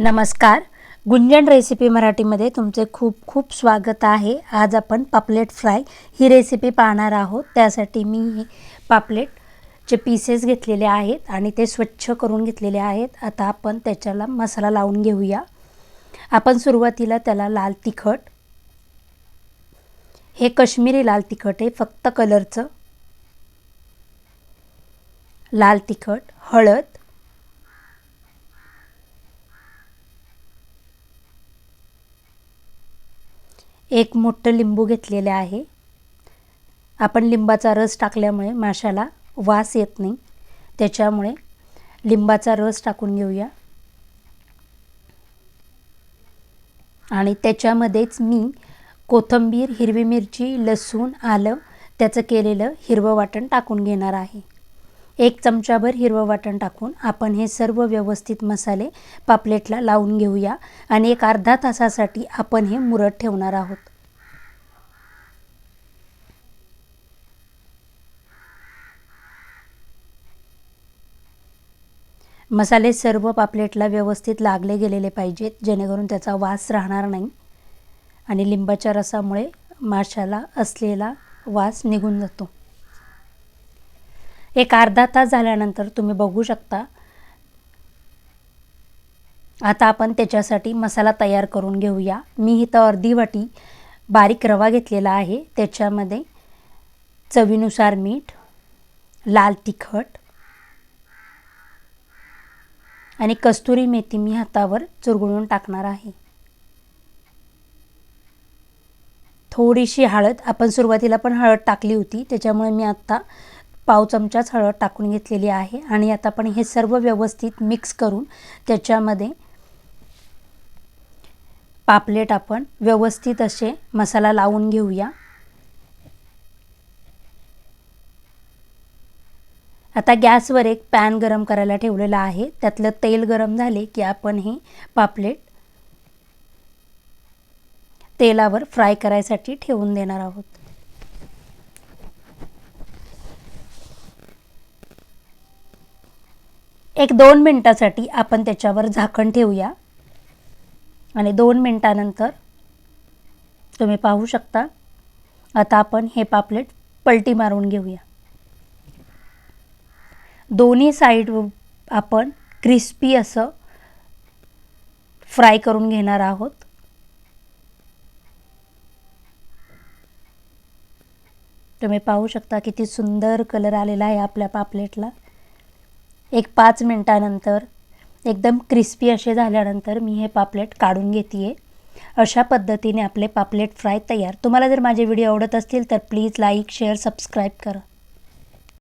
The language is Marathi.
नमस्कार. गुंजन रेसिपी मराठीमध्ये तुमचे खूप खूप स्वागत आहे. आज आपण पापलेट फ्राय ही रेसिपी पाहणार आहोत. त्यासाठी मी हे पापलेटचे पीसेस घेतलेले आहेत आणि ते स्वच्छ करून घेतलेले आहेत. आता आपण त्याच्याला मसाला लावून घेऊया. आपण सुरुवातीला त्याला लाल तिखट हे कश्मीरी लाल तिखट आहे फक्त कलरचं लाल तिखट हळद एक मोठं लिंबू घेतलेले आहे. आपण लिंबाचा रस टाकल्यामुळे माशाला वास येत नाही. त्याच्यामुळे लिंबाचा रस टाकून घेऊया. आणि त्याच्यामध्येच मी कोथिंबीर हिरवी मिरची लसूण आलं त्याचं केलेलं हिरवं वाटण टाकून घेणार आहे. एक चमचाभर हिरवं वाटण टाकून आपण हे सर्व व्यवस्थित मसाले पापलेटला लावून घेऊया आणि एक अर्धा तासासाठी आपण हे मुरत ठेवणार आहोत. मसाले सर्व पापलेटला व्यवस्थित लागले गेलेले पाहिजेत जेणेकरून त्याचा वास राहणार नाही आणि लिंबाच्या रसामुळे माशाला असलेला वास निघून जातो. एक अर्धा तास झाल्यानंतर तुम्ही बघू शकता. आता आपण त्याच्यासाठी मसाला तयार करून घेऊया. मी इथं अर्धी वाटी बारीक रवा घेतलेला आहे. त्याच्यामध्ये चवीनुसार मीठ लाल तिखट आणि कस्तुरी मेथी मी हातावर चुरगुळून टाकणार आहे. थोडीशी हळद आपण सुरुवातीला पण हळद टाकली होती त्याच्यामुळे मी आत्ता पाव चमचाच हळद टाकून घेतलेली आहे आणि आता आपण हे सर्व व्यवस्थित मिक्स करून त्याच्यामध्ये पापलेट आपण व्यवस्थित असे मसाला लावून घेऊया. आता गॅसवर एक पॅन गरम करायला ठेवलेला आहे. त्यातलं तेल गरम झाले की आपण हे पापलेट तेलावर फ्राय करायसाठी ठेवून देणार आहोत. एक दोन मिनटासाठी आपण त्याच्यावर झाकण ठेवूया. आणि दोन मिनटानंतर तुम्ही पाहू शकता आता आपण हे पापलेट पलटी मारून घेऊया. दोन्ही साईड आपण क्रिस्पी असं फ्राय करून घेणार आहोत. तुम्ही पाहू शकता किती सुंदर कलर आलेला आहे आपल्या पापलेटला. एक पाच मिनटानंतर एकदम क्रिस्पी असे झाल्यानंतर मी हे पापलेट काढून घेते आहे अशा पद्धतीने आपले पापलेट फ्राय तयार. तुम्हाला जर माझे व्हिडिओ आवडत असतील तर प्लीज लाईक शेअर सबस्क्राईब करा.